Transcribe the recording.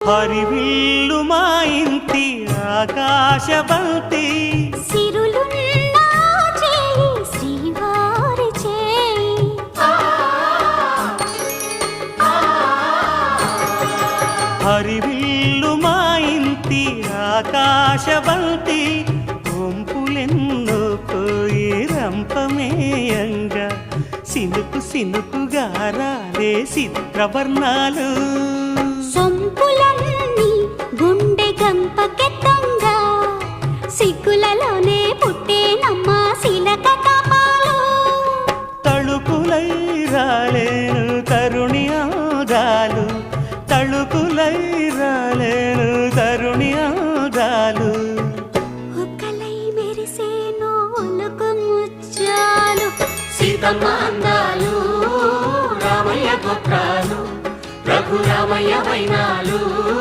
హరివిల్లు మా ఇంటి ఆకాశబంతి సిరులున్న చేయి శ్రీవారి చేయి. హరివిల్లు మా ఇంటి ఆకాశబంతి కొంపులెన్నో పోయి రంపమేయంగా సినుకు సినుకుగా రాలే చిత్రవర్ణాలు గంపకెత్తంగా సిగ్గులలోనే పుట్టేనమ్మ శిలక కపాలు. తళుకులై రాలేను తరుణి ఆదాలు తళుకులై రాలేను తరుణి ఆదాలు ఒక్కలై మెరిసేను ఒలుకు ముచ్చాలు. సీతమ్మ అందాలు రామయ్య గొప్రాలు రఘురామయ్య వైనాలు.